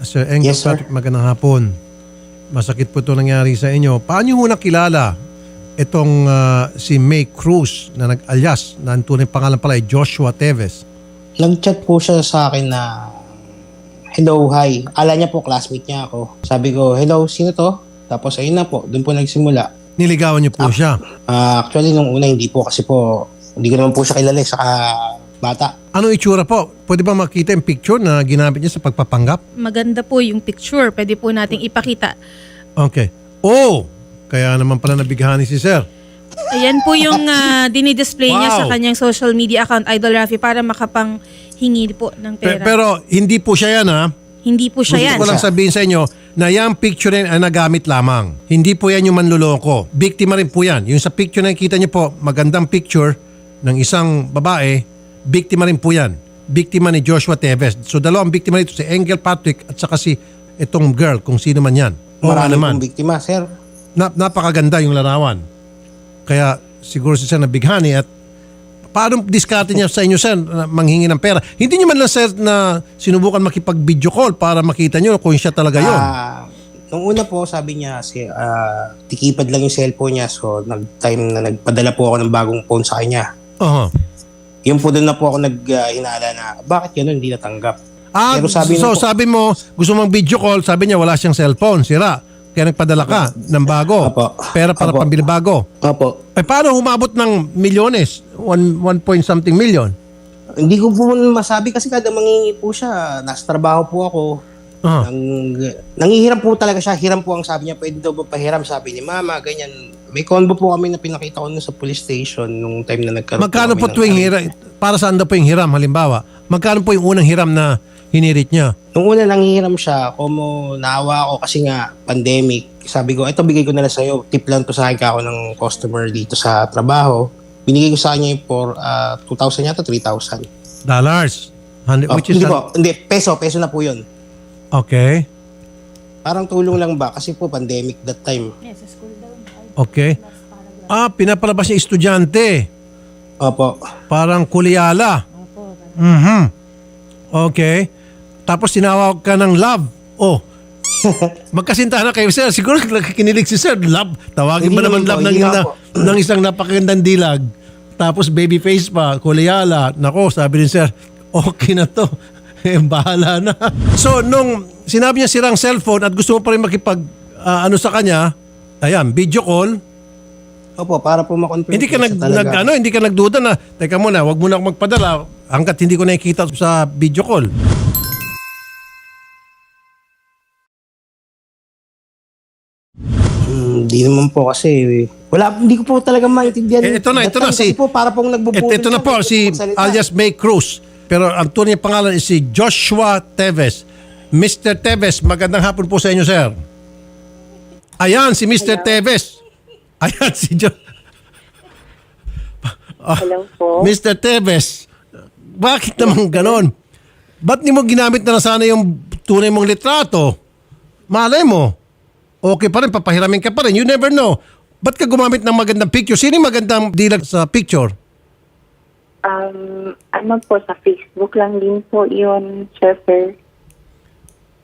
Sir Engel Yes. Patrick, magandang hapon. Masakit po ito nangyari sa inyo. Paano nyo nakilala itong ah, si May Cruz na nag-alias na ang tunay pangalan pala ay Joshua Teves? Nag-chat po siya sa akin na hello, hi. Ala niya po, classmate niya ako. Sabi ko, hello, sino to? Tapos ayun na po, doon po nagsimula. Niligawan niyo po siya. Ah, actually, nung una hindi po kasi po, hindi ko naman po siya kilala eh, saka bata. Anong itsura po? Pwede ba makita yung picture na ginamit niya sa pagpapanggap? Maganda po yung picture. Pwede po nating ipakita. Okay. Oh! Kaya naman pala nabighani si Sir. Ayan po yung uh, dinidisplay niya Wow. sa kanyang social media account, Idol Rafi, para makapanghingi po ng Pe- pera. pero hindi po siya yan ha. Hindi po siya Gusto yan. ko lang sabihin sa inyo na yung picture na yan ay nagamit lamang. Hindi po yan yung manluloko. Biktima rin po yan. Yung sa picture na nakikita niyo po, magandang picture ng isang babae, biktima rin po yan. Biktima ni Joshua Teves. So dalawang biktima nito, si Angel Patrick at saka si itong girl, kung sino man yan. Marami naman. pong biktima, sir. Na, napakaganda yung larawan. Kaya siguro si Sir nabighani at paano diskarte niya sa inyo, Sir, na manghingi ng pera? Hindi niyo man lang, Sir, na sinubukan makipag-video call para makita niyo kung siya talaga yun. Ah, nung una po, sabi niya, si, ah, tikipad lang yung cellphone niya. So, nag-time na nagpadala po ako ng bagong phone sa kanya. Aha. Yun po doon na po ako nag-hinala na, bakit yun hindi natanggap? Ah, Pero sabi so po- sabi mo, gusto mong video call, sabi niya wala siyang cellphone, sira. Kaya nagpadala ka ng bago. Apo. Pera para Apo. pambili bago. Opo. Eh paano humabot ng milyones? One, one point something million? Hindi ko po masabi kasi kada mangingi po siya. Nasa trabaho po ako. Aha. Nang, nangihiram po talaga siya. Hiram po ang sabi niya. Pwede daw ba pahiram? Sabi ni mama, ganyan. May convo po kami na pinakita ko nun sa police station nung time na nagkaroon Magkano po ng- tuwing hiram? Para saan daw po yung hiram? Halimbawa, magkano po yung unang hiram na hinirit niya? Nung una nangihiram siya, como naawa ako kasi nga pandemic. Sabi ko, ito bigay ko na lang sa'yo. Tip lang to sa akin ka ako ng customer dito sa trabaho. Binigay ko sa kanya yung for ah, 2,000 yata, 3,000. Dollars. Hundred- Oh, which is hindi po, hindi, peso, peso na po yun. Okay. Parang tulong lang ba? Kasi po pandemic that time. Okay. Ah, pinapalabas niya estudyante. Opo. Parang kulyala. Mhm. Okay. Tapos tinawag ka ng love. Oh. Magkasintahan na kayo, sir. Siguro nakikinilig si sir. Love. Tawagin Hindi ba naman naman love ng, hindi nga na, po. ng isang napakagandang dilag? Tapos baby face pa, kulyala. Nako, sabi ni sir, okay na to. Eh, bahala na. So, nung sinabi niya sirang cellphone at gusto mo pa rin makipag ah, ano sa kanya, ayan, video call, Opo, para po makonfirm. hindi ka po nag, siya talaga. nag ano, hindi ka nagduda na, teka muna, wag mo na ako magpadala hanggat hindi ko nakikita sa video call. Hmm, Hindi naman po kasi. Wala, hindi ko po talaga maintindihan. Eh, ito na, ito na si- Kasi po, para pong. Ito, ito na siya, po, hindi si magsalita. alias May Cruz. Pero ang tunay niyang pangalan is si Joshua Teves. Mr. Teves, magandang hapon po sa inyo, sir. Ayan, si Mr. Teves. Ayan, si jo- Hello po. Mr. Teves. Bakit naman ganon? Ba't di mo ginamit na sana yung tunay mong litrato? Malay mo. Okay pa rin, papahiramin ka pa rin. You never know. Ba't ka gumamit ng magandang picture? Sino yung magandang dilag sa picture? Um, ano po, sa Facebook lang din po yun, Sir.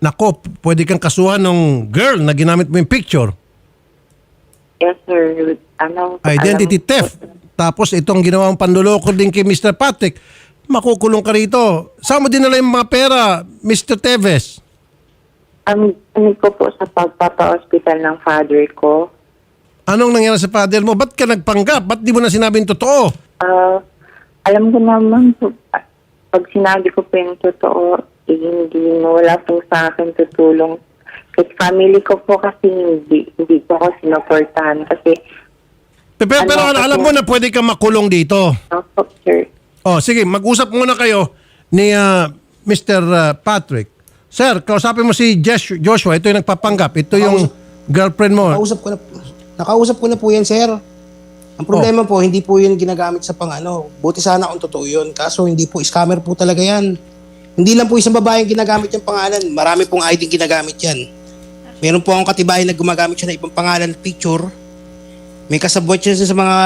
Nako, pwede kang kasuhan ng girl na ginamit mo yung picture. Yes, sir. Ano, Identity alam- theft. Tapos itong ginawang panluloko din kay Mr. Patrick, makukulong ka rito. Saan mo dinala yung mga pera, Mr. Teves? Ang ano ko po sa pagpapa-hospital ng father ko. Anong nangyari sa father mo? Ba't ka nagpanggap? Ba't di mo na sinabing totoo? Ah, alam ko naman pag sinabi ko po yung totoo, eh, hindi mo wala po sa akin tutulong. Kasi family ko po kasi hindi, hindi po ako sinuportahan kasi Pe- Pero, pero Ano, alam mo na pwede kang makulong dito. ako, sir. Oh, sige, mag-usap muna kayo ni ah, Mr. ah, Patrick. Sir, kausapin mo si Josh- Joshua. Ito yung nagpapanggap. Ito yung girlfriend mo. Nakausap ko na, nakausap ko na po yan, sir. Ang problema po, hindi po yun ginagamit sa pang ano. Buti sana kung totoo yun. Kaso hindi po, scammer po talaga yan. Hindi lang po isang babae yung ginagamit yung pangalan. Marami pong ID ginagamit yan. Meron po akong katibayan na gumagamit siya ng ibang pangalan picture. May kasabot siya sa mga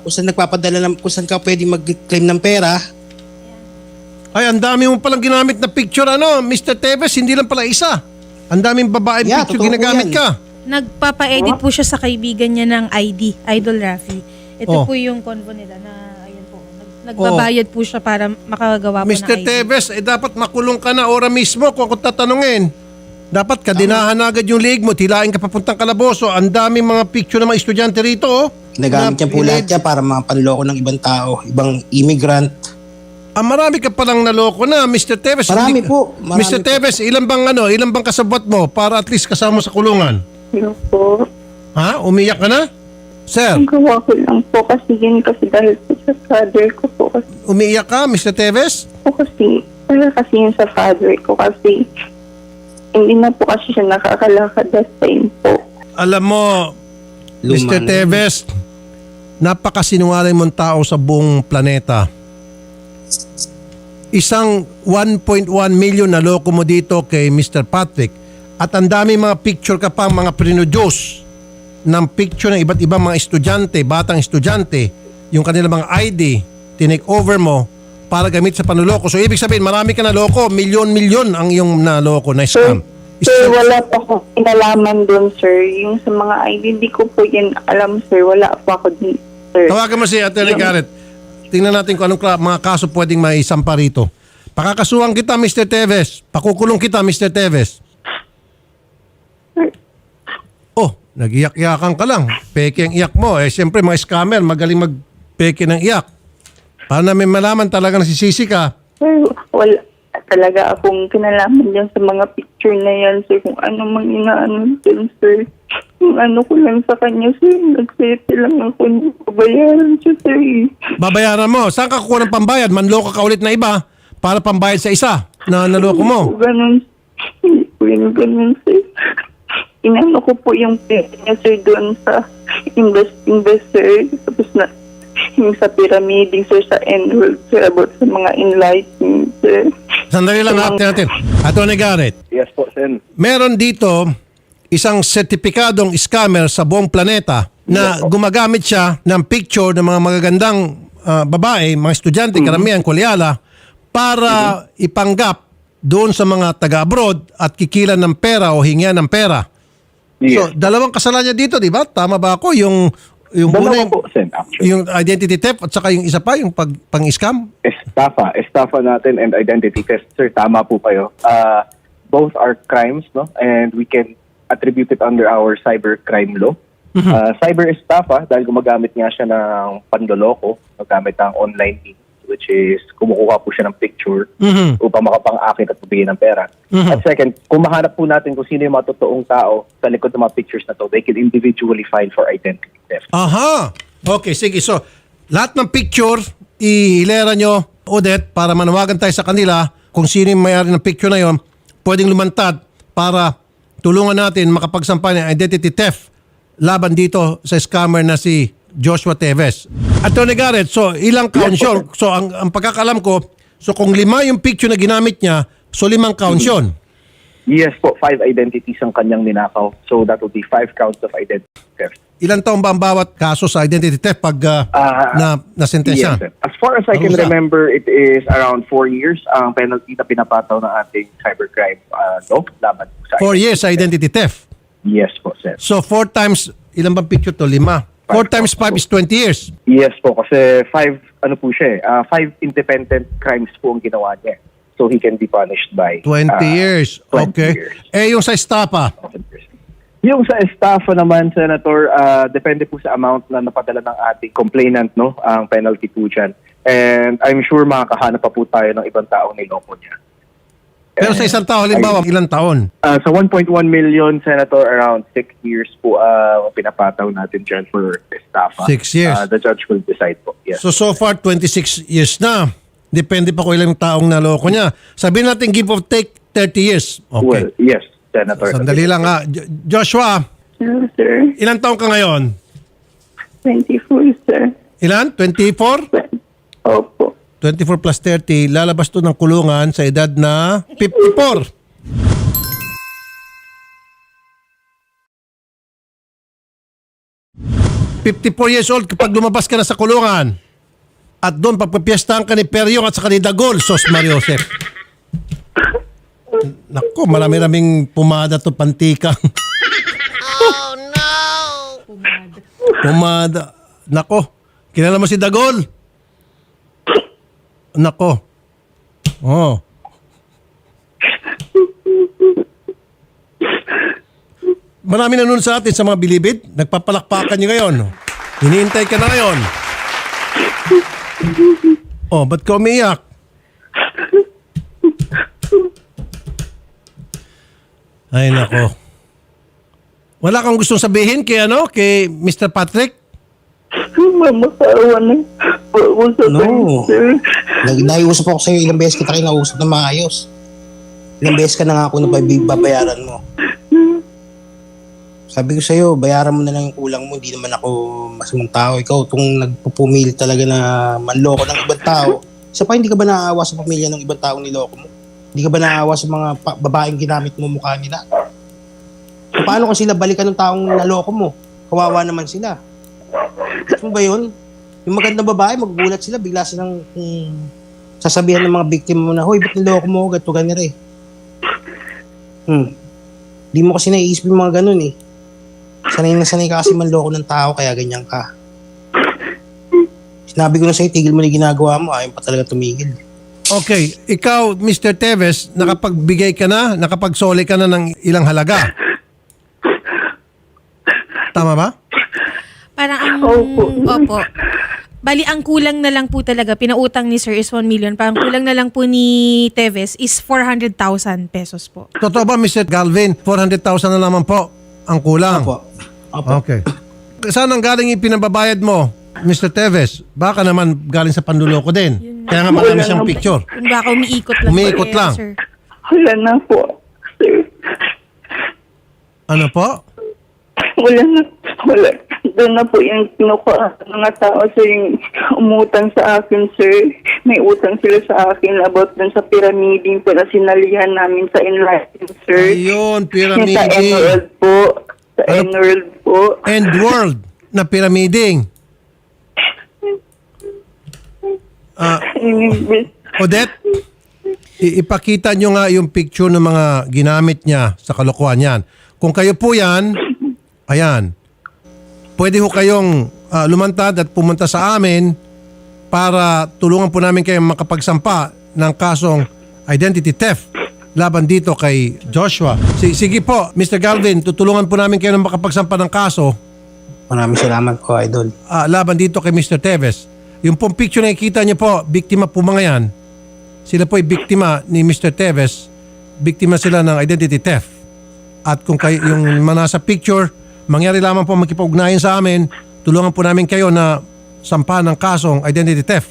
kung saan nagpapadala ng, kung saan ka pwede mag-claim ng pera. Ay, ang dami mo palang ginamit na picture, ano, Mr. Teves, hindi lang pala isa. Ang daming babaeng Yeah, picture totoo po ginagamit yan. ka. Nagpapa-edit po siya sa kaibigan niya ng ID, Idol Rafi. Ito Oh. po yung convo nila na, nagbabayad po siya para makagawa po ng Mr. ID. Teves, eh dapat makulong ka na ora mismo kung ako tatanungin. Dapat kadinahan na agad yung leg mo, tilain ka papuntang kalaboso. Ang daming mga picture ng mga estudyante rito, oh. Ginagamit niya po lahat yan para mga panloko ng ibang tao, ibang immigrant. Ah, marami ka palang naloko na, Mr. Teves. Marami Hindi- po, marami Mr. po. Teves, ilan bang ano, ilan bang kasabot mo para at least kasama sa kulungan? Yun po. Ha? Umiyak ka na? Sir, Ang gawa ko lang po kasi yun kasi dahil po sa father ko po kasi umiiyak ka, Mr. Teves? po kasi dahil kasi yun sa father ko kasi hindi na po kasi siya nakakalakad that time po. Alam mo, Mr. na. Teves, napakasinungaling mong tao sa buong planeta. Isang 1.1 million na loko mo dito kay Mr. Patrick at ang dami mga picture ka pang mga produce ng picture ng iba't ibang mga estudyante, batang estudyante, yung kanilang mga ID, tinake over mo para gamit sa panloloko. So ibig sabihin, marami ka na loko, milyon-milyon ang iyong naloko na scam. Sir, wala pa akong inalaman doon, sir. Yung sa mga ID, hindi ko po yan alam, sir. Wala pa ako din, sir. Tawagan mo si Atty. Garrett. Tingnan natin kung anong mga kaso pwedeng maisampa rito. Pakakasuhan kita, Mr. Teves. Pakukulong kita, Mr. Teves. Oh, nag-iyak-iyakan ka lang. Peke ang iyak mo. Eh, siyempre, mga scammer, magaling mag-peke ng iyak. Para namin malaman talaga na sisisi ka. Sir, wala talaga akong kinalaman dyan sa mga picture na yan, sir. Kung ano mang inaano dyan, sir. Yung ano ko lang sa kanya, sir. Nagsete lang ako hindi ko bayaran siya, sir. eh. Babayaran mo. Saan ka kukuha ng pambayad? Manloko ka ulit na iba para pambayad sa isa na naloko mo. Hindi po ganun. Hindi po yun ganun, sir. Inano ko po yung pera niya, sir, doon sa invest, investor. Tapos na, yung sa pyramid, sir, sa enrolled, sir, about sa mga enlightened, sir. Sandali lang, natin natin. Atty. Garrett. Yes po, Sen. meron dito isang sertipikadong scammer sa buong planeta na gumagamit siya ng picture ng mga magagandang ah, babae, mga estudyante, karamihan, kulyala, para ipanggap doon sa mga taga-abroad at kikilan ng pera o hingian ng pera. So, Yes. dalawang kasalanan niya dito, di ba? Tama ba ako? Yung, yung Dalawa una, yung, po, Sen, actually. yung identity theft at saka yung isa pa, yung pag, pang-scam? Estafa. Estafa natin and identity theft. Sir, tama po kayo. Uh, both are crimes, no? And we can attribute it under our cyber crime law. Uh, cyber estafa, dahil gumagamit nga siya ng pandoloko, gumagamit ng online means, which is kumukuha po siya ng picture Mhm. upang makapang-akit at pabigyan ng pera. At second, kung mahanap po natin kung sino yung mga totoong tao sa likod ng mga pictures na to, they can individually file for identity theft. Aha! Okay, sige. So, lahat ng picture, ihilera nyo, Odette, para manawagan tayo sa kanila kung sino yung mayari ng picture na yon, pwedeng lumantad para tulungan natin makapagsampa ng identity theft laban dito sa scammer na si Joshua Teves. Attorney Garrett, so ilang counts yun? So ang, ang pagkakalam ko, so kung lima yung picture na ginamit niya, so limang counts yun. Yes po, five identities ang kanyang ninakaw. So that would be five counts of identity theft. Ilan taon ba ang bawat kaso sa identity theft pag ah, Ah, na, nasentensya? Yes, sir. As far as I can remember, it is around four years ang penalty na pinapataw ng ating cybercrime uh, law laban sa Four years sa identity theft. Yes po, sir. So four times, ilan bang picture to? Lima. Four Five times po. five is 20 years. Yes po, kasi five, ano po siya eh, uh, five independent crimes po ang ginawa niya. So he can be punished by 20 uh, years. 20 Okay. years. Eh yung sa estafa, Yung sa estafa naman, Senator, ah, depende po sa amount na napadala ng ating complainant, no? Ang penalty po dyan. And I'm sure makakahanap pa po tayo ng ibang taong niloko niya. Pero sa isang tao, halimbawa, ilang taon? Ah, sa 1.1 million, Senator, around 6 years po ah, pinapataw natin dyan for estafa. Six years. Ah, the judge will decide po. Yes. So so far, 26 years na. Depende pa kung ilang taong naloko niya. Sabihin natin give or take 30 years. Okay. Well, yes, Senator. Sandali lang ha. Jo- Joshua, Hello, sir. ilang taong ka ngayon? 24, sir. Ilan? 24? Opo. 24 plus 30, lalabas to ng kulungan sa edad na 54. Fifty-four years old kapag lumabas ka na sa kulungan. At doon pagpapiestahan ka ni Peryong at saka ni Dagol, Sos Mariosep. Nako, marami-raming pumada to pantikang. Oh no! Pumada. Nako, kilala mo si Dagol? Nako. Oh. Marami na nun sa atin sa mga bilibid. Nagpapalakpakan nyo ngayon. Hinihintay ka na ngayon. Oh, ba't ka umiyak? Ay, nako. Wala kang gustong sabihin kay ano, kay Mr. Patrick? Mamakawa na po sa No. kanya, sir. Nag naiusap ako sa'yo ilang beses kita kinausap ng maayos. Ilang beses ka na nga ako na babayaran mo. Sabi ko sa'yo, bayaran mo na lang yung kulang mo. Hindi naman ako masamang tao. Ikaw, itong nagpupumili talaga na manloko ng ibang tao. Isa pa, hindi ka ba naaawa sa pamilya ng ibang taong niloko mo? Hindi ka ba naaawa sa mga babaeng ginamit mo mukha nila? Paano kung sila balikan ng taong naloko mo? Kawawa naman sila. Ano ba yun? Yung magandang babae, magugulat sila, bigla silang mm, sasabihan ng mga biktima mo na, Hoy, ba't niloko mo? Gato ganyan eh. Hmm. Di mo kasi naiisip yung mga ganun eh. Sanay na sanay ka kasi manloko ng tao, kaya ganyan ka. Sinabi ko na sa'yo, tigil mo na ginagawa mo, ayaw pa talaga tumigil. Okay, ikaw, Mr. Teves, nakapagbigay ka na, nakapagsoli ka na ng ilang halaga. Tama ba? Parang ang... Opo. Opo. Bali, ang kulang na lang po talaga, pinautang ni Sir is 1 million. Parang kulang na lang po ni Teves is 400,000 pesos po. Totoo ba, Mr. Galvin? 400,000 na naman po ang kulang. Opo. Opo. Okay. Saan ang galing yung pinababayad mo, Mr. Teves? Baka naman galing sa panluloko din. Kaya nga marami siyang picture. Kung baka umiikot lang. po Umiikot eh, lang. Sir. Wala na po, sir. Ano po? Wala na. Wala. Doon na po yung kinukuha ng mga tao sir yung umutang sa akin sir. May utang sila sa akin about dun sa pyramiding po na sinalihan namin sa Enlighten sir. Ayun, Yung sa pyramiding. Emerald po. Sa Ano? Emerald po. End world na pyramiding. Ah. Odette, i- ipakita nyo nga yung picture ng mga ginamit niya sa kalokohan yan. Kung kayo po yan, ayan, pwede ho kayong ah, lumantad at pumunta sa amin para tulungan po namin kayong makapagsampa ng kasong identity theft laban dito kay Joshua. Si- Sige po, Mr. Galvin, tutulungan po namin kayo ng makapagsampa ng kaso Maraming salamat po, Idol. ah, laban dito kay Mr. Teves. Yung pong picture na nakikita niyo po, biktima po mga yan. Sila po ay biktima ni Mr. Teves. Biktima sila ng identity theft. At kung kayo, yung mga nasa picture, mangyari lamang po makipag-ugnayan sa amin, tulungan po namin kayo na sampahan ng kasong identity theft.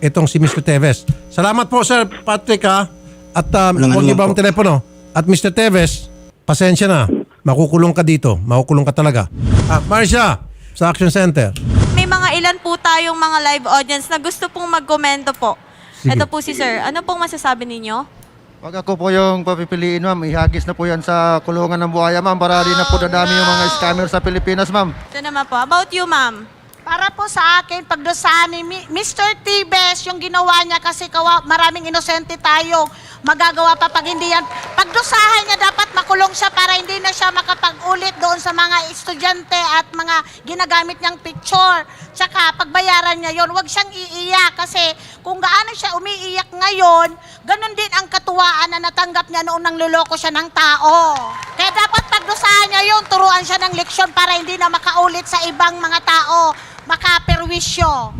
Itong si Mr. Teves. Salamat po Sir Patrick ha. At um, Walang huwag niyo ba ang telepono. At Mr. Teves, pasensya na. Makukulong ka dito. Makukulong ka talaga. Ah, Marcia, sa Action Center. May mga ilan po tayong mga live audience na gusto pong magkomento po. Sige. Ito po si Sir. Ano pong masasabi ninyo? Wag ako po yung papipiliin, ma'am. Ihagis na po yan sa kulungan ng buhaya, ma'am, para di na po dadami yung mga scammer sa Pilipinas, ma'am. Ito naman po. About you, ma'am. Para po sa akin, pagdusahan ni Mi- Mr. Tibes, yung ginawa niya kasi kawa, maraming inosente tayo. Magagawa pa pag hindi yan. Pagdusahan niya, dapat makulong siya para hindi na siya makapag-ulit doon sa mga estudyante at mga ginagamit niyang picture. Tsaka, pagbayaran niya yon huwag siyang iiyak kasi kung gaano siya umiiyak ngayon, ganun din ang katuwaan na natanggap niya noong nangluloko siya ng tao. Kaya dapat pagdusahan niya yun, turuan siya ng leksyon para hindi na makaulit sa ibang mga tao, makaperwisyo.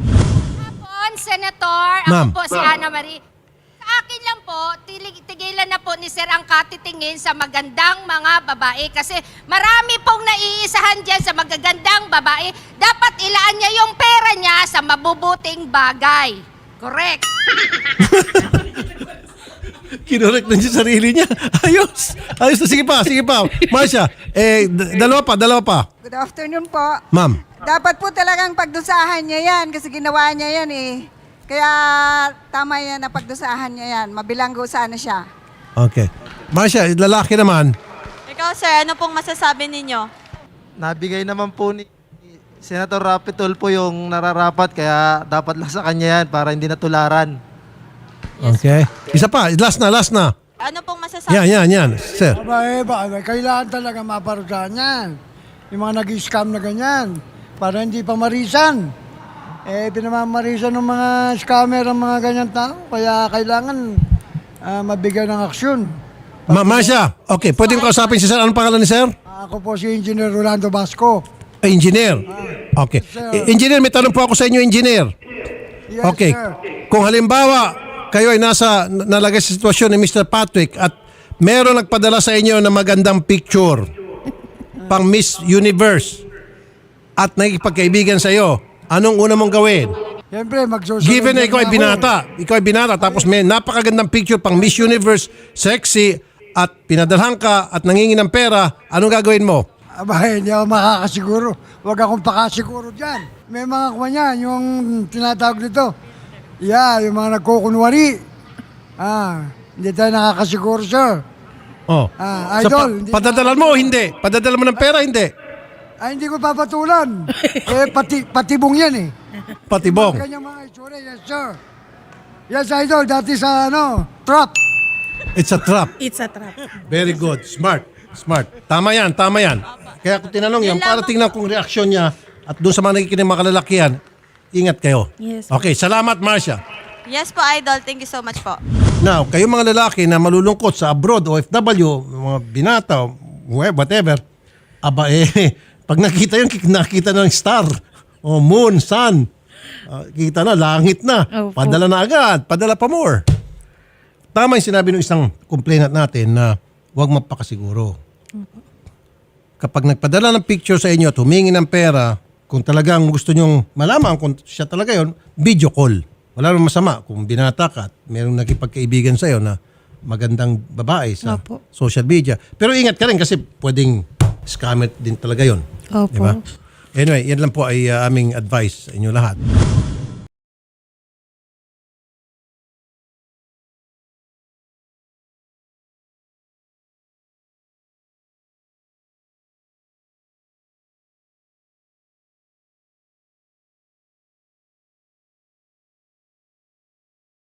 Senator. Ma'am. Ako po si Ana Marie. Po, tigilan na po ni Sir ang katitingin sa magandang mga babae kasi marami pong naiisahan dyan sa magagandang babae. Dapat ilaan niya yung pera niya sa mabubuting bagay. Correct. Kinorek na siya sarili niya. Ayos. Ayos na. Sige pa, sige pa. Marcia, eh, d- dalawa pa, dalawa pa. Good afternoon po. Ma'am. Dapat po talagang pagdusahan niya yan kasi ginawa niya yan eh. Kaya tama yan na pagdusahan niya yan. Mabilanggo sana siya. Okay. Marcia, lalaki naman. Ikaw, Sir. Ano pong masasabi ninyo? Nabigay naman po ni Senator Rapi Tulfo yung nararapat kaya dapat lang sa kanya yan para hindi natularan. Okay. Isa pa, last na, last na. Ano pong masasabi? Yan, yan, yan. Sir. Aba, eh, ba, aba, kailangan talaga maparusahan yan. Yung mga nag-scam na ganyan. Para hindi pa marisan. Eh, pinamamarisan ng mga scammer ang mga ganyan tao. Kaya kailangan ah, mabigyan ng aksyon. Ma Masha, okay, pwede ko kausapin si sir. Anong pangalan ni sir? Ako po si Engineer Rolando Basco. Eh, Engineer. Okay. Eh, Engineer, may tanong po ako sa inyo, engineer. Yes, Okay. sir. Kung halimbawa, kayo ay nasa, nalagay sa sitwasyon ni Mr. Patrick at meron nagpadala sa inyo na magandang picture pang Miss Universe at nakikipagkaibigan sa iyo, anong una mong gawin? Siyempre, magsusunod Given na ikaw ay ako. binata, ikaw ay binata, tapos may napakagandang picture pang Miss Universe, sexy, at pinadalhan ka at nangingi ng pera, anong gagawin mo? Aba, hindi ako makakasiguro. Huwag akong pakasiguro dyan. May mga kuha niyan, yung tinatawag nito. Yeah, yung mga nagkukunwari. Ah, hindi tayo nakakasiguro, sir. Oh. Ah, So, idol. pa- hindi padadalan mo o hindi? Padadalan mo ng pera, hindi? Ay, hindi ko papatulan. eh, pati, patibong yan eh. Patibong. Kanyang mga itsura, yes, sir. Yes, idol, dati sa, ano, trap. It's a trap. It's a trap. Very good. Smart. Smart. Tama yan, tama yan. Kaya kung tinanong yan, para tingnan kung reaksyon niya at doon sa mga nakikinig mga kalalakihan, ingat kayo. Yes. Okay, salamat Marcia. Yes po, Idol. Thank you so much po. Now, kayo mga lalaki na malulungkot sa abroad, OFW, mga binata, whatever, aba eh, pag nakita yun, nakita ng star, o moon, sun, ah, kita na, langit na, Opo. padala na agad, padala pa more. Tama yung sinabi ng isang complainant natin na huwag magpakasiguro. Kapag nagpadala ng picture sa inyo at humingi ng pera, kung talagang gusto nyong malaman kung siya talaga yon, video call. Wala namang masama kung binata ka at merong nakipagkaibigan sa iyo na magandang babae sa Opo. social media. Pero ingat ka rin kasi pwedeng scammer din talaga yon. Opo. Di ba? Anyway, yan lang po ay uh, aming advice sa inyo lahat.